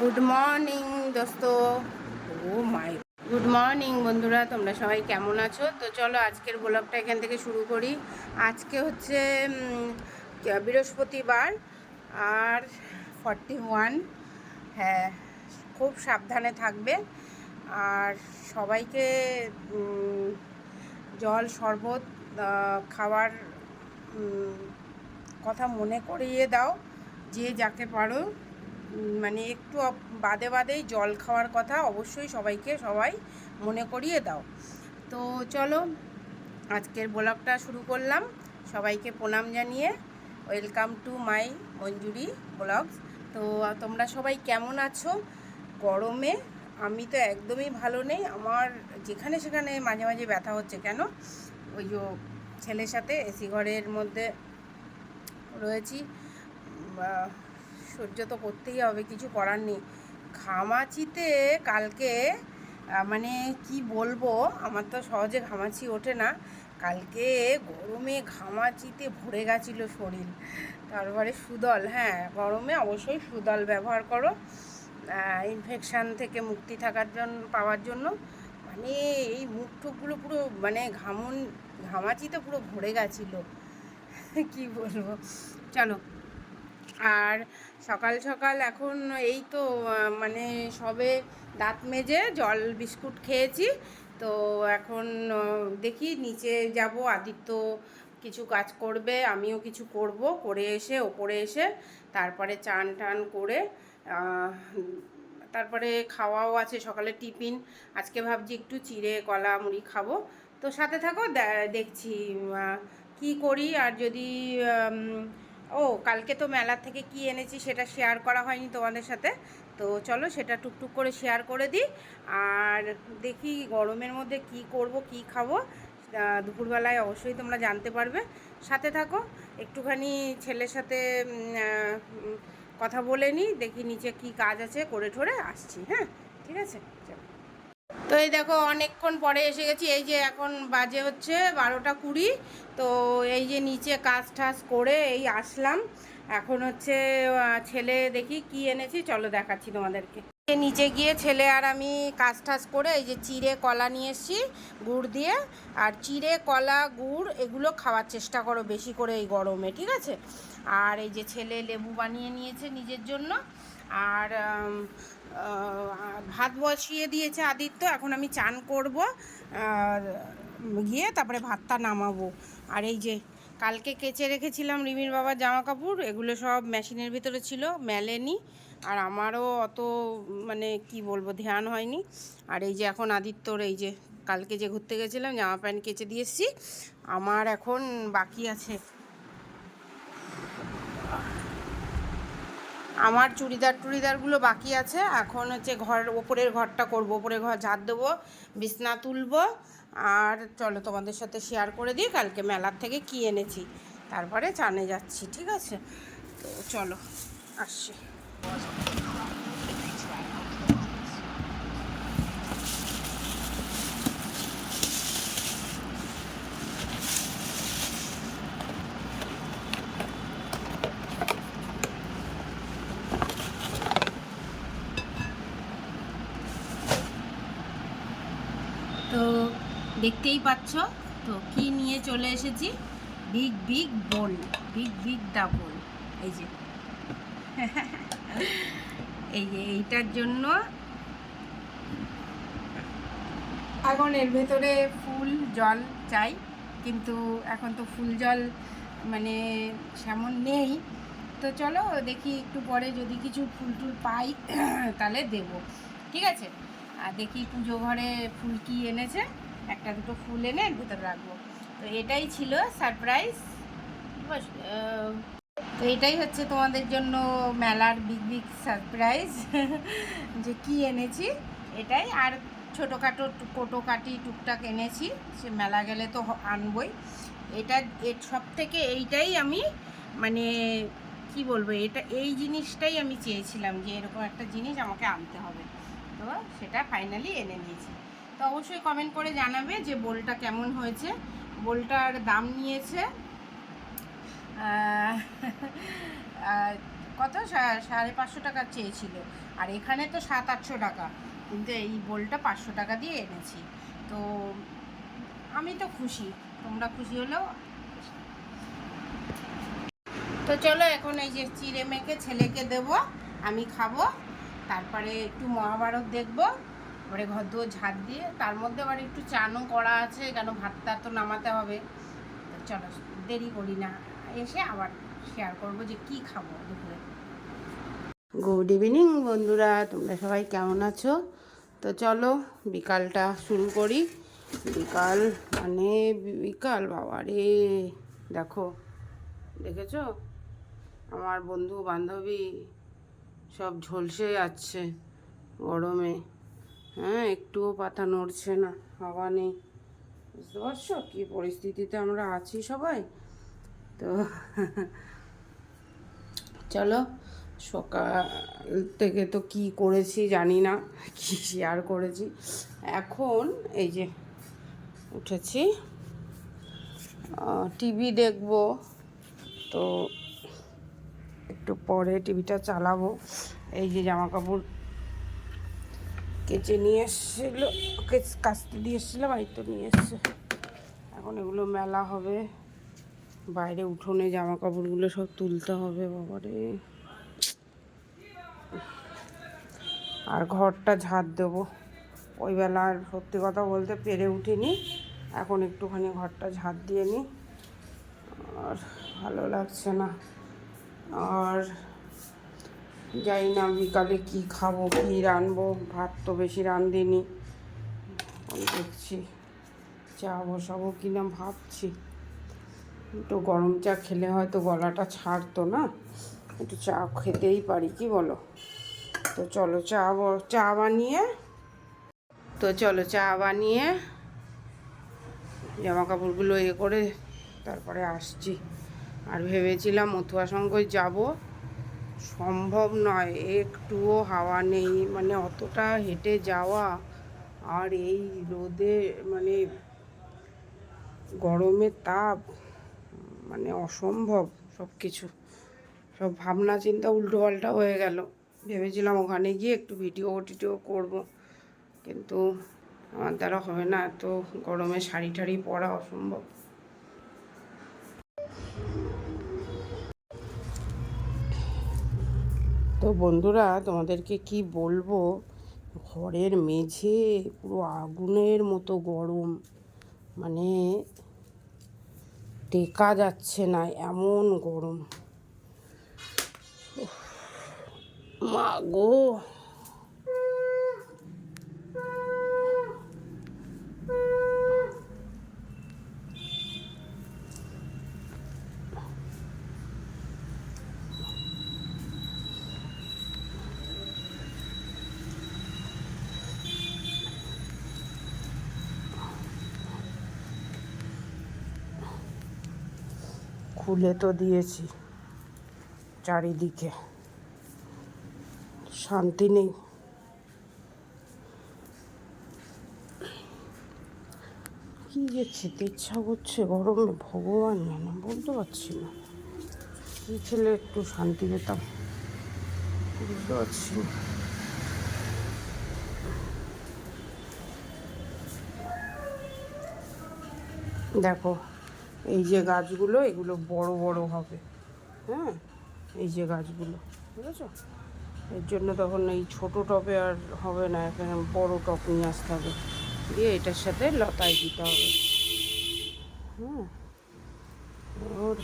Good morning দোস্ত। ও মাই good morning বন্ধুরা, তোমরা সবাই কেমন আছো? তো চলো আজকের ব্লগটা এখান থেকে শুরু করি। আজকে হচ্ছে বৃহস্পতিবার আর ফর্টি ওয়ান হ্যাঁ খুব সাবধানে থাকবে। আর সবাইকে জল, শরবত খাওয়ার কথা মনে করিয়ে দাও, যে যাকে পারো। মানে একটু বাদে বাদেই জল খাওয়ার কথা অবশ্যই সবাইকে সবাই মনে করিয়ে দাও। তো চলো, আজকের ব্লগটা শুরু করলাম। সবাইকে প্রণাম জানিয়ে welcome to my Manjuri blogs. তো তোমরা সবাই কেমন আছো? গরমে আমি তো একদমই ভালো নেই। আমার যেখানে সেখানে মাঝে মাঝে ব্যথা হচ্ছে কেন? ওই যে ছেলের সাথে এসি ঘরের মধ্যে রয়েছি। সহ্য তো করতেই হবে, কিছু করার নেই। ঘামাচিতে কালকে মানে কি বলব, আমার তো সহজে ঘামাচি ওঠে না। কালকে গরমে ঘামাচিতে ভরে গেছিল শরীর। তারপরে সুদল হ্যাঁ গরমে অবশ্যই সুদল ব্যবহার করো। ইনফেকশান থেকে মুক্তি থাকার জন্য পাওয়ার জন্য। মানে এই মুখ টুকগুলো পুরো মানে ঘামন, ঘামাচিতে পুরো ভরে গেছিল। কি বলব? চলো। আর সকাল সকাল এখন এই তো মানে সবে দাঁত মেজে জল বিস্কুট খেয়েছি। তো এখন দেখি নিচে যাব, আদিত্য কিছু কাজ করবে, আমিও কিছু করব। করে এসে, ওপরে এসে তারপরে চান টান করে তারপরে খাওয়াও আছে সকালে টিফিন। আজকে ভাবছি একটু চিড়ে, কলা, মুড়ি খাব। তো সাথে থাকো দেখছি কি করি। আর যদি ও, কালকে তো মেলার থেকে কি এনেছি সেটা শেয়ার করা হয়নি তোমাদের সাথে। তো চলো সেটা টুকটুক করে শেয়ার করে দিই। আর দেখি গরমের মধ্যে কি করব, কি খাব দুপুরবেলায় অবশ্যই তোমরা জানতে পারবে। সাথে থাকো, একটুখানি ছেলের সাথে কথা বলে নিই, দেখি নিচে কি কাজ আছে, করে ঠরে আসছি হ্যাঁ? ঠিক আছে? চলো। তো এই দেখো, অনেকক্ষণ পরে এসে গেছি। এই যে এখন বাজে হচ্ছে বারোটা কুড়ি। তো এই যে নিচে কাজ টাজ করে এই আসলাম। এখন হচ্ছে ছেলে দেখি কি এনেছি, চলো দেখাচ্ছি তোমাদেরকে। নিচে গিয়ে ছেলে আর আমি কাজ টাজ করে এই যে চিড়ে কলা নিয়ে এসেছি, গুড় দিয়ে। আর চিড়ে, কলা, গুড় এগুলো খাওয়ার চেষ্টা করো বেশি করে এই গরমে, ঠিক আছে? আর এই যে ছেলে লেবু বানিয়ে নিয়েছে নিজের জন্য। আর ভাত বসিয়ে দিয়েছে আদিত্য, এখন আমি চান করব, আর গিয়ে তারপরে ভাতটা নামাবো। আর এই যে কালকে কেচে রেখেছিলাম রিমির বাবার জামা কাপড় এগুলো সব মেশিনের ভিতরে ছিল, মেলেনি। আর আমারও অত মানে কি বলব, ধ্যান হয়নি। আর এই যে এখন আদিত্যর এই যে কালকে যে ঘুরতে গেছিলাম, জামা প্যান্ট কেচে দিয়ে এসেছি। আমার এখন বাকি আছে আমার চুড়িদার টুড়িদারগুলো বাকি আছে। এখন হচ্ছে ঘর, ওপরের ঘরটা করব, ওপরে ঘর ঝাড় দেবো, বিছনা তুলব। আর চলো তোমাদের সাথে শেয়ার করে দিই, কালকে মেলার থেকে কি এনেছি। তারপরে চানে যাচ্ছি, ঠিক আছে? তো চলো, আসছি তো দেখতেই পাচ্ছ। তো কি নিয়ে চলে এসেছি? Big big bowl big big double এই যে। এই যে, এইটার জন্য এখন এর ভেতরে ফুল, জল চাই। কিন্তু এখন তো ফুল, জল মানে সেমন নেই। তো চলো দেখি একটু পরে যদি কিছু ফুল টুল পাই, তাহলে দেবো। ঠিক আছে? আর দেখি পুজো ঘরে ফুল কি এনেছে। একটা দুটো ফুল এনে ভেতরে রাখব। তো এটাই ছিল সারপ্রাইজ তো এটাই হচ্ছে তোমাদের জন্য মেলার বিগ বিগ সারপ্রাইজ যে কি এনেছি এটাই। আর ছোটোখাটো কোটো কাটি টুকটাক এনেছি সে মেলা গেলে তো আনবই। এটা এর সব থেকে এইটাই আমি মানে কি বলব এটা এই জিনিসটাই আমি চেয়েছিলাম যে এরকম একটা জিনিস আমাকে আনতে হবে। তো সেটা ফাইনালি এনে নিয়েছি তো অবশ্যই কমেন্ট করে জানাবে যে বোলটা কেমন হয়েছে। বোলটার দাম নিয়েছে কত? সাড়ে পাঁচশো টাকা চেয়েছিল। আর এখানে তো সাত আটশো টাকা, কিন্তু এই বোলটা পাঁচশো টাকা দিয়ে এনেছি। তো আমি তো খুশি, তোমরা খুশি হলেও তো চলো এখন এই যে চিড়ে মেখে ছেলেকে দেব, আমি খাব, তারপরে একটু মহাভারত দেখব। এবারে ঘর দুয়ো ঝাড় দিয়ে, তার মধ্যে আবার একটু চানও করা আছে, কেন ভাতটা তো নামাতে হবে। চলো, দেরি করি না। এসে আবার শেয়ার করব যে কি খাব দুপুরে। গুড ইভিনিং বন্ধুরা, তোমরা সবাই কেমন আছো? তো চলো, বিকালটা শুরু করি। বিকাল মানে বিকাল, বাবা রে। দেখো, দেখেছ? আমার বন্ধু বান্ধবী সব ঝলসে যাচ্ছে গরমে। হ্যাঁ একটুও পাতা নড়ছে না, হাওয়া নেই। বুঝতে পারছ? কী পরিস্থিতিতে আমরা আছি সবাই? তো চলো, সকাল থেকে তো কি করেছি জানি না, কি শেয়ার করেছি। এখন এই যে উঠেছি টিভি দেখব। তো একটু পরে টিভিটা চালাবো। এই যে জামা কাপড় কেচে নিয়ে এসেছিল কাচতে দিয়ে এসেছিলাম এই তো নিয়ে এসছে। এখন এগুলো মেলা হবে। বাইরে উঠোনে জামা কাপড়গুলো সব তুলতে হবে, বাবারে। আর ঘরটা ঝাড় দেবো। ওই বেলা আর সত্যি কথা বলতে পেরে উঠিনি। এখন একটুখানি ঘরটা ঝাড় দিয়ে নিই আর ভালো লাগছে না। আর জানি না বিকালে কি খাব, কি রানবো, ভাত তো বেশি রাঁধিনি দেখছি চা বসাবো কিনা ভাবছি। একটু গরম চা খেলে হয়তো গলাটা ছাড়তো না। একটু চা খেতেই পারি, কি বলো? তো চলো চা চা বানিয়ে, তো চলো চা বানিয়ে জামা কাপড়গুলো এ করে তারপরে আসছি। আর ভেবেছিলাম মথুয়া সঙ্গে যাব। সম্ভব নয়, একটুও হাওয়া নেই। মানে অতটা হেঁটে যাওয়া আর এই রোদে মানে গরমে তাপ মানে অসম্ভব সব কিছু সব ভাবনা চিন্তা উল্টো পাল্টা হয়ে গেল। ভেবেছিলাম ওখানে গিয়ে একটু ভিডিও টিডিও করব, কিন্তু আমার দ্বারা হবে না। এত গরমে শাড়ি টাড়ি পরা অসম্ভব। তো বন্ধুরা, তোমাদেরকে কি বলব? ঘরের মেঝে পুরো আগুনের মতো গরম। মানে টেকা যাচ্ছে না, এমন গরম। মাগো খুলে তো দিয়েছি চারিদিকে। শান্তি নেই। কি যে ইচ্ছা করছে গরমে, ভগবান জানে, বলতে পারছি না। কি ছেলে একটু শান্তি পেতাম, বুঝতে পারছি না। দেখো এই যে গাছগুলো, এগুলো বড় বড় হবে। হ্যাঁ এই যে গাছগুলো, বুঝেছ? এর জন্য তখন এই ছোট টবে আর হবে না, এখানে বড় টপ নিয়ে আসতে হবে। দিয়ে এটার সাথে লতায় দিতে হবে। হ্যাঁ ওর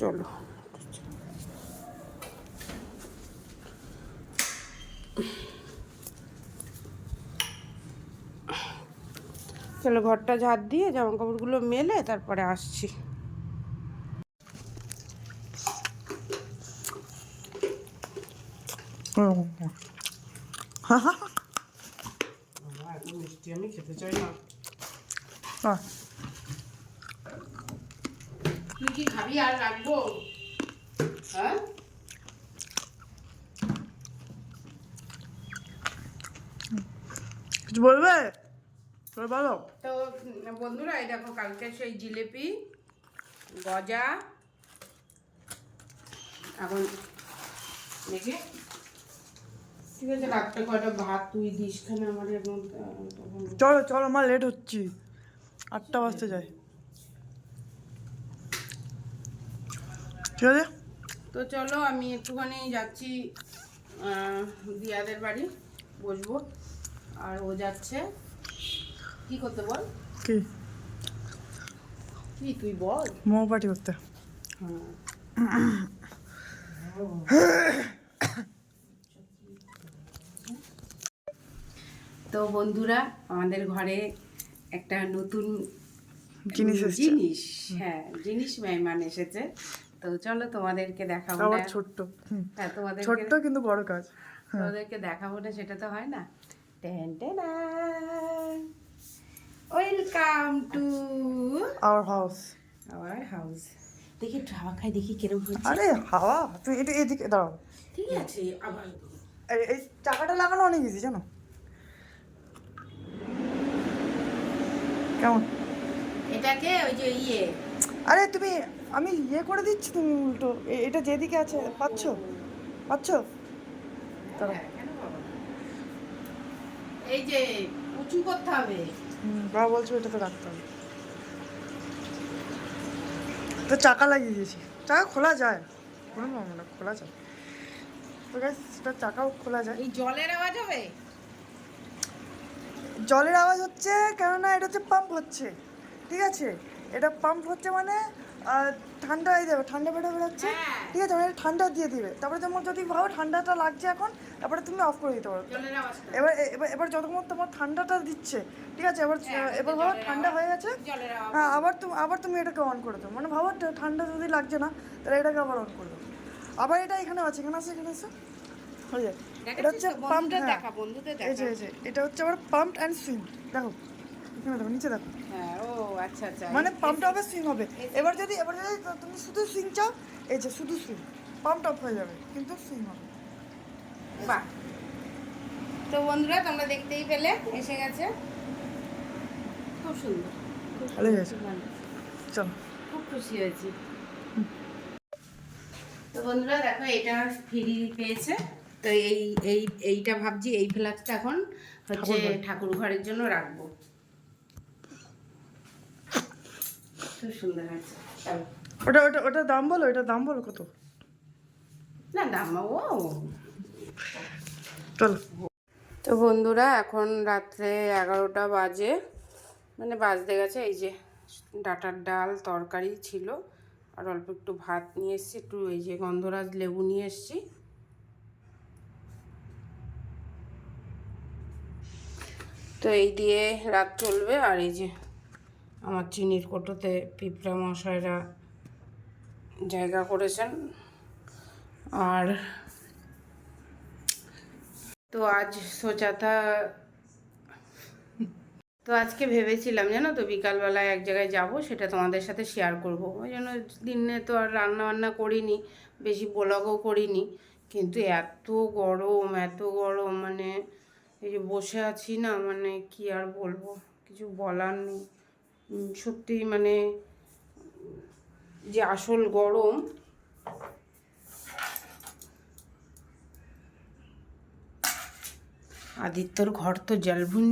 চলো। চলো ঘরটা ঝাড় দিয়ে জামা কাপড়গুলো মেলে তারপরে আসছি। আমি খেতে চাই না। তুই কি খাবি আর রাখব? হ্যাঁ? কিছু বলবে? বলো। তো বন্ধুরা এই দেখো কালকে সেই জিলিপি গজা এখন দেখি। ঠিক আছে রাত্রে কয়টা? ভাত তুই দিস খানে আমার এখন চলো চলো আমার লেট হচ্ছে। আটটা বাজতে যাই ঠিক আছে? তো চলো আমি একটুখানি যাচ্ছি দিয়াদের বাড়ি বসবো। আর ও যাচ্ছে। কি করতে বল? কি? কি তুই বল? মোমো পার্টি করতে। হ্যাঁ। তো বন্ধুরা আমাদের ঘরে একটা নতুন জিনিস জিনিস হ্যাঁ জিনিস মেহমান এসেছে। তো চলো তোমাদেরকে দেখাবো আবার না। ছোট্ট। হ্যাঁ তোমাদেরকে ছোট্ট কিন্তু বড় কাজ। তোমাদেরকে দেখাবো না সেটা তো হয় না। Ten welcome to our house our house দেখি একটু হাওয়া খাই দেখি কিরম হচ্ছে। আরে হাওয়া? তুমি এটা এদিকে দাঁড়াও। ঠিক আছে আবার এই চাকাটা লাগানো অনেক ইজি জানো? কেমন? এটাকে ওই যে ইয়ে আরে তুমি আমি ইয়ে করে দিচ্ছি তুমি উল্টো। এটা যেদিকে আছে পাচ্ছ? পাচ্ছ? এই যে উঁচু করতে হবে। বাবা বলছো এটা তো রাখতে হবে। তো চাকা লাগিয়ে দিয়েছি। চাকা খোলা যায়। কোনো প্রবলেম না খোলা যায়। তো গাইস সেটা চাকাও খোলা যায়। এই জলের আওয়াজ হবে? জলের আওয়াজ হচ্ছে কেননা এটা হচ্ছে পাম্প হচ্ছে। ঠিক আছে? এটা পাম্প হচ্ছে মানে ঠান্ডা হয়ে যাবে ঠান্ডা বেড়ে বেরোচ্ছে হ্যাঁ। ঠিক আছে মানে ঠান্ডা দিয়ে দিবে। তারপরে তোমার যদি ভাবো ঠান্ডাটা লাগছে এখন তারপরে তুমি অফ করে দিতে পারো। এবার এবার এবার যতক্ষণ তোমার ঠান্ডাটা দিচ্ছে ঠিক আছে এবার হ্যাঁ, এবার ভাবো ঠান্ডা হয়ে গেছে। হ্যাঁ আবার তুমি আবার তুমি এটাকে অন করে দাও। মানে ভাবো ঠান্ডা যদি লাগছে না তাহলে এটাকে আবার অন করে দাও। আবার এটা এখানে আছে এখানে আছে এখানে আছে। হয়ে যায় এটা হচ্ছে? পাম্প দেখা বন্ধুদের যে দেখা। এই যে এটা হচ্ছে আবার পাম্প অ্যান্ড সুইং দেখো এখানে দেখো নিচে দেখো। হ্যাঁ আচ্ছা আচ্ছা। মানে পাম্পটা হবে। সুইং হবে এবার যদি এবার যদি তুমি শুধু সুইং চাও এই যে শুধু সুইং পাম্প অফ হয়ে যাবে কিন্তু সুইং হবে। বাহ। তো বন্ধুরা তোমরা দেখতেই পেলে এসে গেছে। খুব সুন্দর। সুন্দর, হয়েছে। ভালো। চলো। খুব খুশি হয়েছি। তো বন্ধুরা দেখো এটা ফ্রি পেয়েছে। তো এই এই এইটা ভাবছি এই ফ্লাক্সটা এখন হচ্ছে। ঠাকুর ঘরের জন্য রাখব। খুব সুন্দর হয়েছে। ওটা ওটা ওটা দাম বলো এটা দাম বলো কত? না দাম ও। চলো। তো বন্ধুরা এখন রাত্রে এগারোটা বাজে। মানে বাজতে গেছে এই যে ডাটার ডাল তরকারি ছিল। আর অল্প একটু ভাত নিয়ে এসেছি একটু এই যে গন্ধরাজ লেবু নিয়ে এসেছি। তো এই দিয়ে রাত চলবে আর এই যে আমার চিনির কোটোতে পিঁপড়া মশাইরা জায়গা করেছেন। আর তো আজ সোচাতা তো আজকে ভেবেছিলাম, জানো তো, বিকালবেলায় এক জায়গায় যাব, সেটা তোমাদের সাথে শেয়ার করব। ওই জন্য দিনে তো আর রান্না বান্না করিনি, বেশি ব্লগও করিনি, কিন্তু এত গরম এত গরম মানে এই যে বসে আছি না মানে কি আর বলব, কিছু বলার নেই। সত্যি মানে যে আসল গরম आदित्य घर तो जल भुन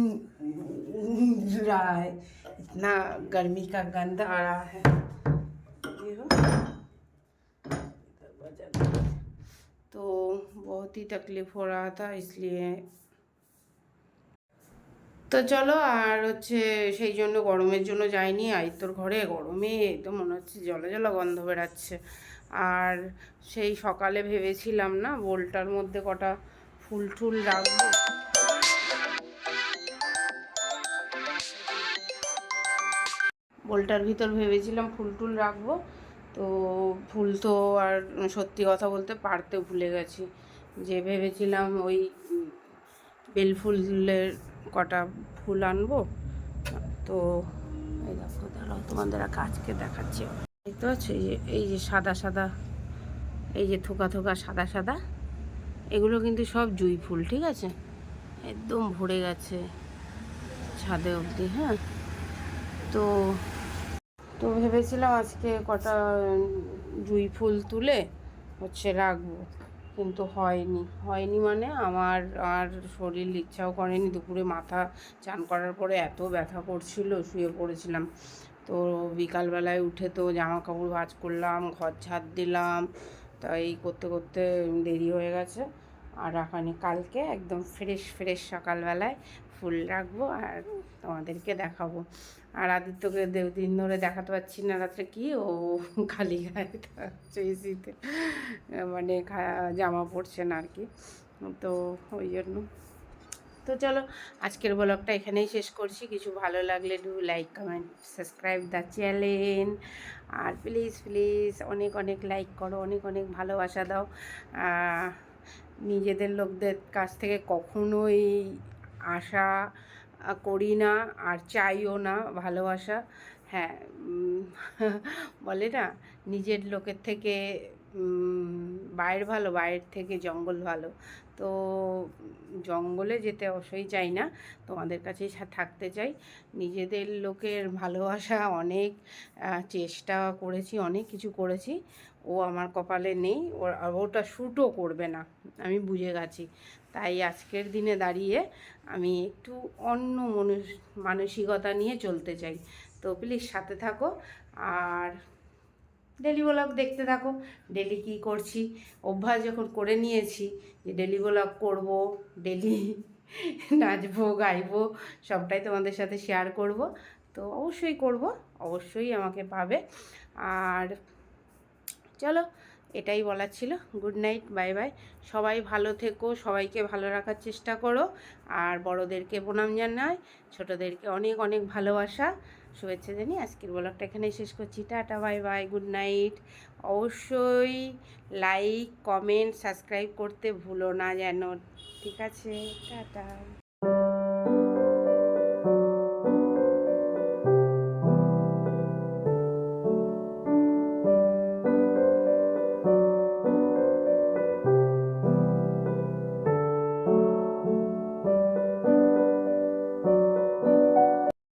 रहा है इतना गर्मी का गंध आ रहा है देखो दरवाजा बंद। तो बहुत ही तकलीफ हो रहा था इसलिए তো চলো আর হচ্ছে সেই জন্য গরমের জন্য যাইনি। আদিত্যর ঘরে গরমে তো মনে হচ্ছে জলে জলে গন্ধ বেরাচ্ছে আর সেই সকালে ভেবেছিলাম না বোলটার মধ্যে কটা ফুল টুল রাখব। বোলটার ভিতর ভেবেছিলাম ফুল টুল রাখব। তো ফুল তো আর সত্যি কথা বলতে পারতে ভুলে গেছি। যে ভেবেছিলাম ওই উম, বেল ফুলের কটা ফুল আনব। তো এই দেখো, দাঁড়াও, তোমাদের কাজকে দেখাচ্ছি। দেখতে পাচ্ছ? এই যে এই যে সাদা সাদা, এই যে থোকা থোকা সাদা সাদা, এগুলো কিন্তু সব জুই ফুল, ঠিক আছে? একদম ভরে গেছে ছাদে অবধি হ্যাঁ? তো তো ভেবেছিলাম আজকে কটা জুই ফুল তুলে হচ্ছে রাখব। কিন্তু হয়নি। হয়নি মানে আমার আর শরীর ইচ্ছাও করেনি। দুপুরে মাথা চান করার পরে এত ব্যথা করছিল, শুয়ে পড়েছিলাম। তো বিকালবেলায় উঠে তো জামা কাপড় ভাজ করলাম, ঘর ছাদ দিলাম তা এই করতে করতে দেরি হয়ে গেছে। আর রাখানি কালকে একদম ফ্রেশ ফ্রেশ সকালবেলায় ফুল রাখব আর তোমাদেরকে দেখাবো। আর আদিত্যকে দিন ধরে দেখাতে পারছি না রাত্রে কি, ও খালি গায়ে মানে জামা পরছে না আর কি। তো ওই জন্য। তো চলো, আজকের ব্লগটা এখানেই শেষ করছি। কিছু ভালো লাগলে do like comment subscribe the channel R please please অনেক অনেক লাইক করো, অনেক অনেক ভালোবাসা দাও। নিজেদের লোকদের কাছ থেকে কখনোই আশা করি না, আর চাইও না, ভালোবাসা। হ্যাঁ বলে না, নিজের লোকের থেকে বাইর ভালো, বাইরের থেকে জঙ্গল ভালো। তো, জঙ্গলে যেতে অবশ্যই চাই না, তোমাদের কাছেই থাকতে চাই। নিজেদের লোকের ভালোবাসা অনেক চেষ্টা করেছি, অনেক কিছু করেছি। ও আমার কপালে নেই, ওর ওটা শ্যুটও করবে না, আমি বুঝে গেছি। তাই আজকের দিনে দাঁড়িয়ে আমি একটু অন্য মানুষ, মানসিকতা নিয়ে চলতে চাই। তো প্লিজ সাথে থাকো, আর ডেলি ব্লগ দেখতে থাকো। ডেলি কী করছি? অভ্যাস যখন করে নিয়েছি যে ডেলি ব্লগ করব ডেলি নাচবো, গাইবো, সবটাই তোমাদের সাথে শেয়ার করব। তো অবশ্যই করব, অবশ্যই আমাকে পাবে। আর চলো, এটাই বলার ছিল। গুড নাইট বাই বাই সবাই ভালো থেকো, সবাইকে ভালো রাখার চেষ্টা করো। আর বড়োদেরকে প্রণাম জানাই, ছোটোদেরকে অনেক অনেক ভালোবাসা। শুভেচ্ছা জানি আজকের ব্লগটা এখানেই শেষ করছি। Tata bye bye good night অবশ্যই লাইক কমেন্ট সাবস্ক্রাইব করতে ভুলো না যেন। ঠিক আছে, টাটা।